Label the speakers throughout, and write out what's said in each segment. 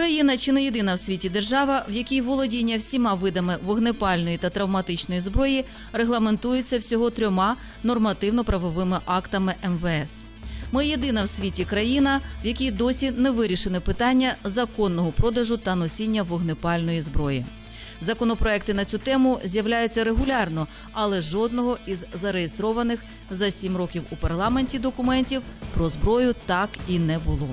Speaker 1: Україна чи не єдина в світі держава, в якій володіння всіма видами вогнепальної та травматичної зброї регламентується всього трьома нормативно-правовими актами МВС. Ми єдина в світі країна, в якій досі не вирішене питання законного продажу та носіння вогнепальної зброї. Законопроекти на цю тему з'являються регулярно, але жодного із зареєстрованих за сім років у парламенті документів про зброю так і не було.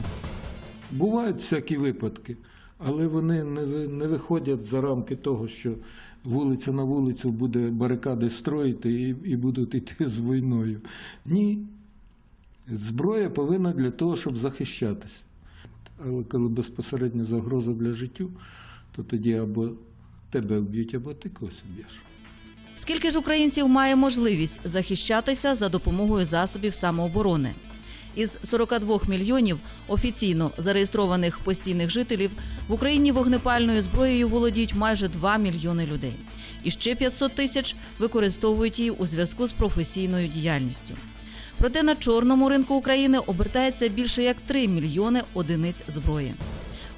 Speaker 2: Бувають всякі випадки, але вони не, виходять за рамки того, що вулиця на вулицю буде барикади строїти і, будуть йти з війною. Ні. Зброя повинна для того, щоб захищатися. Але коли безпосередня загроза для життю, то тоді або тебе вб'ють, або ти когось вб'єш.
Speaker 1: Скільки ж українців має можливість захищатися за допомогою засобів самооборони? Із 42 мільйонів офіційно зареєстрованих постійних жителів в Україні вогнепальною зброєю володіють майже 2 мільйони людей. І ще 500 тисяч використовують її у зв'язку з професійною діяльністю. Проте на чорному ринку України обертається більше як 3 мільйони одиниць зброї.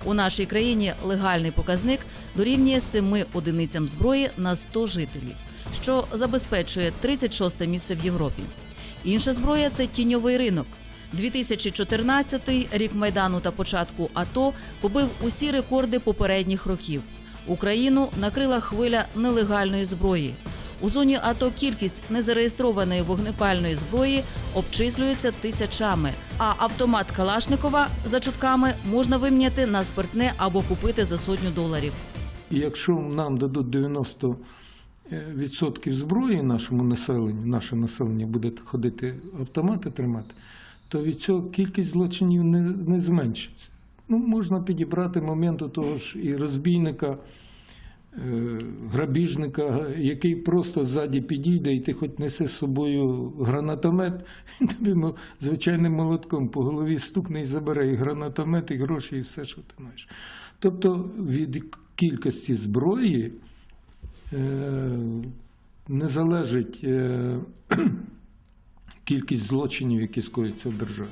Speaker 1: У нашій країні легальний показник дорівнює 7 одиницям зброї на 100 жителів, що забезпечує 36 місце в Європі. Інша зброя це тіньовий ринок. 2014 рік майдану та початку АТО побив усі рекорди попередніх років. Україну накрила хвиля нелегальної зброї. У зоні АТО кількість незареєстрованої вогнепальної зброї обчислюється тисячами, а автомат Калашникова за чутками можна виміняти на спиртне або купити за сотню доларів.
Speaker 2: Якщо нам дадуть 90 відсотків зброї нашому населенню, наше населення буде ходити автомати тримати, то від цього кількість злочинів не, не зменшиться. Ну, можна підібрати моменту того ж і розбійника, е, грабіжника, який просто ззаді підійде, і ти хоч неси з собою гранатомет, він тобі звичайним молотком по голові стукне і забере і гранатомет, і гроші, і все, що ти маєш. Тобто від кількості зброї е, не залежить е, кількість злочинів, які скоюються в державі.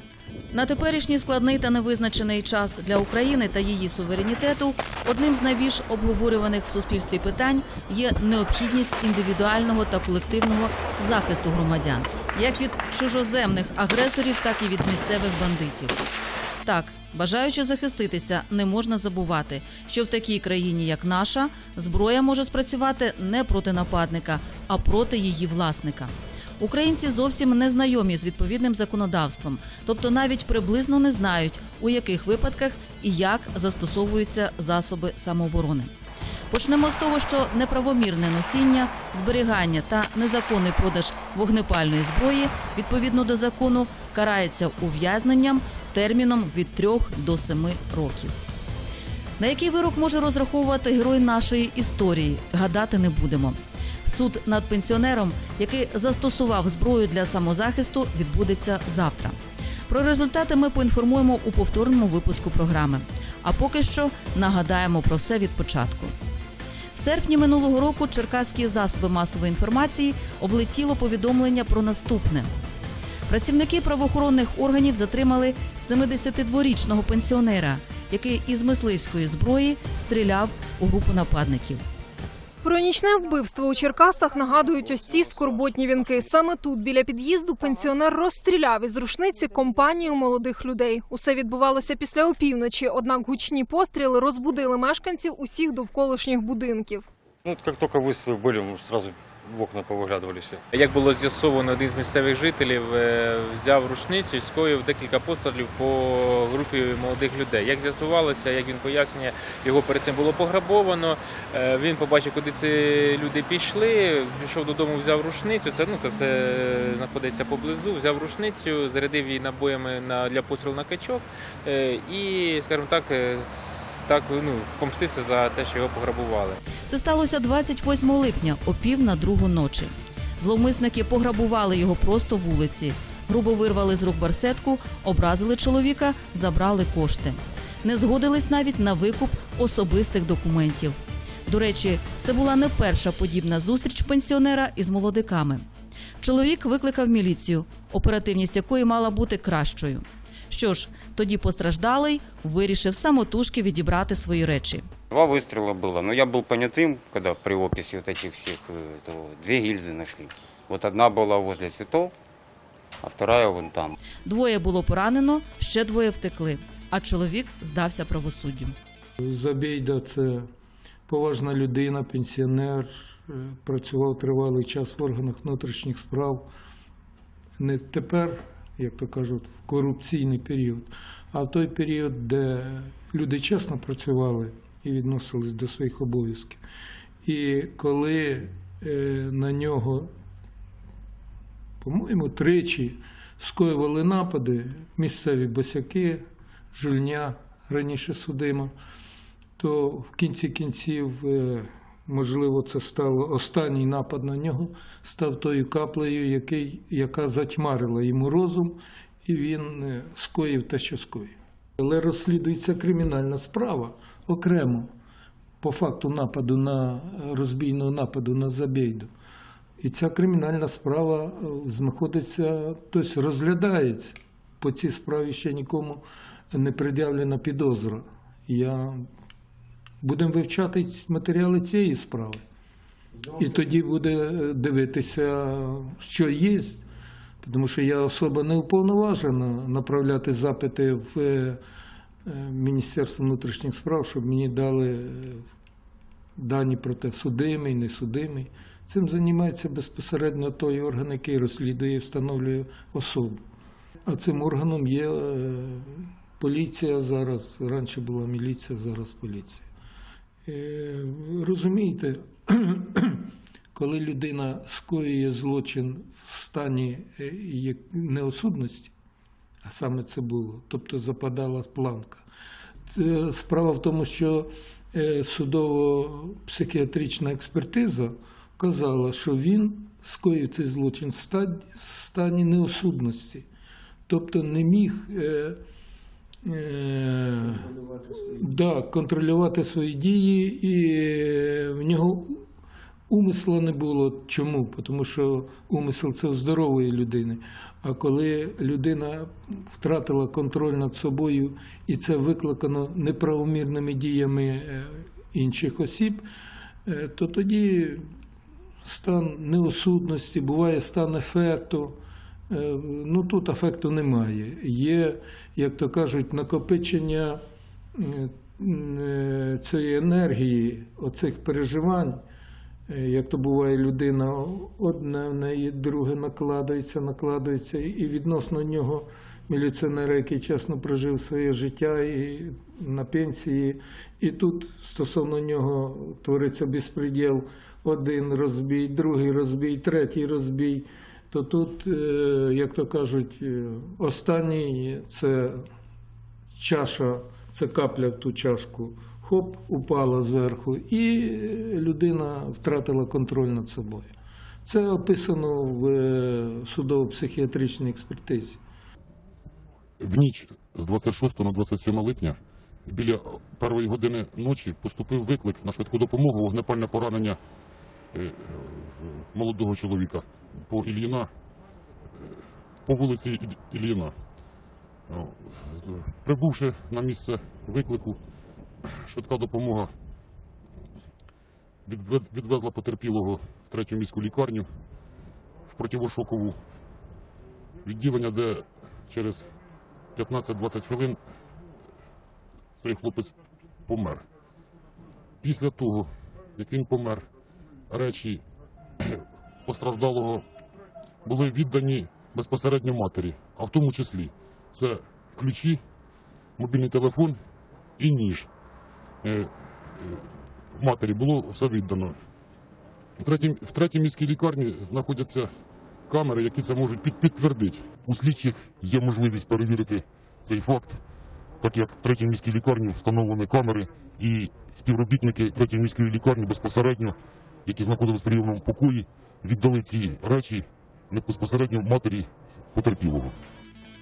Speaker 1: На теперішній складний та невизначений час для України та її суверенітету одним з найбільш обговорюваних в суспільстві питань є необхідність індивідуального та колективного захисту громадян, як від чужоземних агресорів, так і від місцевих бандитів. Так, бажаючи захиститися, не можна забувати, що в такій країні, як наша, зброя може спрацювати не проти нападника, а проти її власника. Українці зовсім не знайомі з відповідним законодавством, тобто навіть приблизно не знають, у яких випадках і як застосовуються засоби самооборони. Почнемо з того, що неправомірне носіння, зберігання та незаконний продаж вогнепальної зброї відповідно до закону карається ув'язненням терміном від 3 до 7 років. На який вирок може розраховувати герой нашої історії, гадати не будемо. Суд над пенсіонером, який застосував зброю для самозахисту, відбудеться завтра. Про результати ми поінформуємо у повторному випуску програми. А поки що нагадаємо про все від початку. В серпні минулого року черкаські засоби масової інформації облетіло повідомлення про наступне. Працівники правоохоронних органів затримали 72-річного пенсіонера, який із мисливської зброї стріляв у групу нападників.
Speaker 3: Про нічне вбивство у Черкасах нагадують ось ці скорботні вінки. Саме тут, біля під'їзду, пенсіонер розстріляв із рушниці компанію молодих людей. Усе відбувалося після опівночі. Однак гучні постріли розбудили мешканців усіх довколишніх будинків.
Speaker 4: Ну, як тільки вистріли ми одразу в окна повиглядували всі. Як було з'ясовано, один з місцевих жителів е, взяв рушницю і скоїв декілька пострілів по групі молодих людей. Як з'ясувалося, як він пояснює, його перед цим було пограбовано. Е, Він побачив, куди ці люди пішли, пішов додому, взяв рушницю. Це ну це все знаходиться поблизу. Взяв рушницю, зарядив її набоями на для пострілу на качок е, і, скажімо так, е, так ну помстився за те, що його пограбували.
Speaker 1: Це сталося 28 липня о пів на другу ночі. Зловмисники пограбували його просто вулиці, грубо вирвали з рук барсетку, образили чоловіка, забрали кошти. Не згодились навіть на викуп особистих документів. До речі, це була не перша подібна зустріч пенсіонера із молодиками. Чоловік викликав міліцію, оперативність якої мала бути кращою. Що ж, тоді постраждалий вирішив самотужки відібрати свої речі.
Speaker 5: Два выстрела было, но я был понятым, когда при описи вот этих всех, э, то две гильзы нашли. Вот одна была возле цветов, а вторая вон там.
Speaker 1: Двоє було поранено, ще двоє втекли, а чоловік здався правосуддю.
Speaker 2: Забійда це поважна людина, пенсіонер, е, працював тривалий час в органах внутрішніх справ. Не тепер, як то кажуть, в корупційний період, а в той період, де люди чесно працювали і відносились до своїх обов'язків. І коли е, на нього, по-моєму, тричі скоювали напади місцеві босяки, жульня, раніше судима, то в кінці кінців, е, можливо, це стало останній напад на нього, став тою каплею, який, яка затьмарила йому розум, і він е, скоїв те, що скоїв. Але розслідується кримінальна справа окремо по факту нападу на розбійного нападу на Забейду. І ця кримінальна справа е, знаходиться, тобто розглядається. По цій справі ще нікому не пред'явлена підозра. Я... Будемо вивчати матеріали цієї справи. І тоді буде е, дивитися, що є. Тому що я особа не уповноважена направляти запити в е, е, Міністерство внутрішніх справ, щоб мені дали дані про те, судимий, не судимий. Цим займається безпосередньо той орган, який розслідує і встановлює особу. А цим органом є поліція зараз. Раніше була міліція, зараз поліція. Е, Розумієте, коли людина скоює злочин в стані е, неосудності, а саме це було, тобто западала планка. Це справа в тому, що е, судово-психіатрична експертиза вказала, що він скоїв цей злочин в стані неосудності, тобто не міг. Е, е, да, контролювати свої дії, і е, в нього умисла не було. Чому? Тому що умисел це у здорової людини. А коли людина втратила контроль над собою, і це викликано неправомірними діями е, інших осіб, то тоді стан неосудності, буває стан ефекту. Е, Ну тут ефекту немає. Є, як то кажуть, накопичення е, е, цієї енергії, оцих переживань. Як то буває, людина одне в неї, друге накладається, накладається, і відносно нього міліціонера, який чесно прожив своє життя і на пенсії, і тут стосовно нього твориться безпреділ, один розбій, другий розбій, третій розбій. То тут, е, як то кажуть, е, останній це чаша, це капля в ту чашку, хоп, упала зверху, і людина втратила контроль над собою. Це описано в е, судово-психіатричній експертизі.
Speaker 6: В ніч з 26 на 27 липня біля першої години ночі поступив виклик на швидку допомогу вогнепальне поранення е, е, молодого чоловіка по Ільїна, е, по вулиці Ільїна. Прибувши на місце виклику, швидка допомога відве- відвезла потерпілого в третю міську лікарню в противошокову відділення, де через 15-20 хвилин цей хлопець помер. Після того, як він помер, речі постраждалого були віддані безпосередньо матері, а в тому числі це ключі, мобільний телефон і ніж. Е, е, Матері було все віддано. В третій, міській лікарні знаходяться камери, які це можуть під, підтвердити. У слідчих є можливість перевірити цей факт, так як в третій міській лікарні встановлені камери, і співробітники третьої міської лікарні безпосередньо, які знаходились в прийомному покої, віддали ці речі безпосередньо матері потерпілого.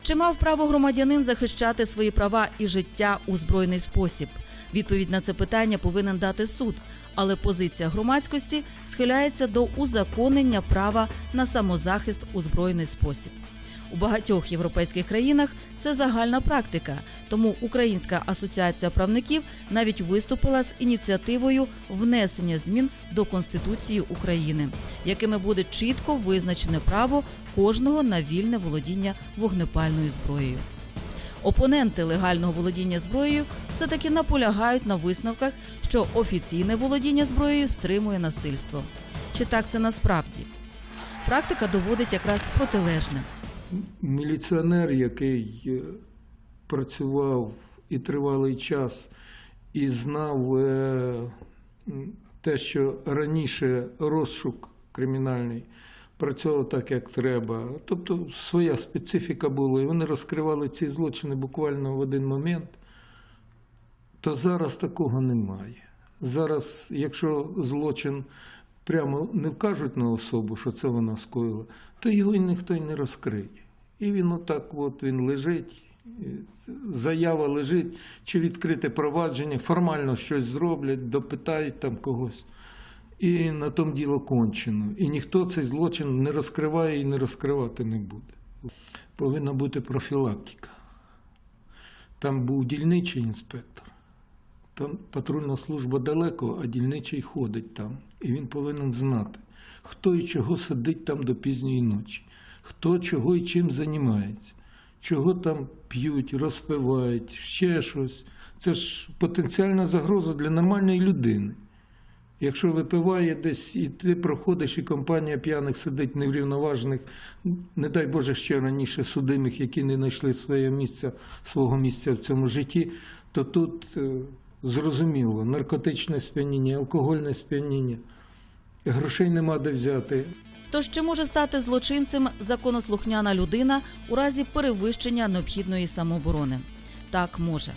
Speaker 1: Чи мав право громадянин захищати свої права і життя у збройний спосіб? Відповідь на це питання повинен дати суд, але позиція громадськості схиляється до узаконення права на самозахист у збройний спосіб. У багатьох європейських країнах це загальна практика. Тому Українська асоціація правників навіть виступила з ініціативою внесення змін до Конституції України, якими буде чітко визначене право кожного на вільне володіння вогнепальною зброєю. Опоненти легального володіння зброєю все таки наполягають на висновках, що офіційне володіння зброєю стримує насильство. Чи так це насправді? Практика доводить якраз протилежне.
Speaker 2: Міліціонер, який е, працював і тривалий час, і знав е, те, що раніше розшук кримінальний працював так, як треба. Тобто своя специфіка була, і вони розкривали ці злочини буквально в один момент, то зараз такого немає. Зараз, якщо злочин прямо не вкажуть на особу, що це вона скоїла, то його ніхто й не розкриє. І він отак от він лежить, заява лежить, чи відкрите провадження, формально щось зроблять, допитають там когось. І на тому діло кончено. І ніхто цей злочин не розкриває і не розкривати не буде. Повинна бути профілактика. Там був дільничий інспектор. Там патрульна служба далеко, а дільничий ходить там. І він повинен знати, хто і чого сидить там до пізньої ночі, хто чого і чим займається, чого там п'ють, розпивають, ще щось. Це ж потенціальна загроза для нормальної людини. Якщо випиває десь і ти проходиш, і компанія п'яних сидить неврівноважених, не дай Боже ще раніше судимих, які не знайшли своє місця, свого місця в цьому житті, то тут е, зрозуміло наркотичне сп'яніння, алкогольне сп'яніння, грошей нема де взяти.
Speaker 1: Тож чи може стати злочинцем законослухняна людина у разі перевищення необхідної самооборони? Так може.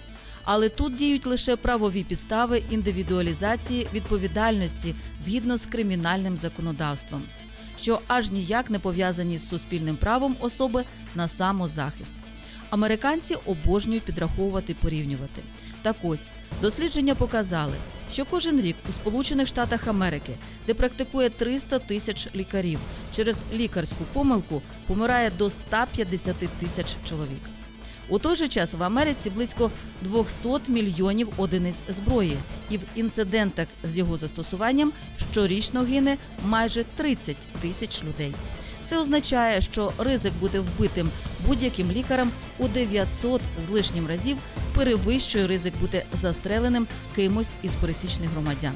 Speaker 1: Але тут діють лише правові підстави індивідуалізації відповідальності згідно з кримінальним законодавством, що аж ніяк не пов'язані з суспільним правом особи на самозахист. Американці обожнюють підраховувати порівнювати. Так ось дослідження показали, що кожен рік у Сполучених Штатах Америки, де практикує 300 тисяч лікарів, через лікарську помилку помирає до 150 тисяч чоловік. У той же час в Америці близько 200 мільйонів одиниць зброї, і в інцидентах з його застосуванням щорічно гине майже 30 тисяч людей. Це означає, що ризик бути вбитим будь-яким лікарем у 900 з лишнім разів перевищує ризик бути застреленим кимось із пересічних громадян.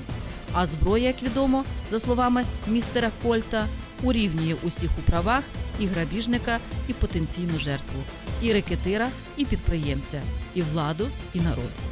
Speaker 1: А зброя, як відомо, за словами містера Кольта, урівнює усіх у правах і грабіжника, і потенційну жертву, і рекетира, і підприємця, і владу, і народ.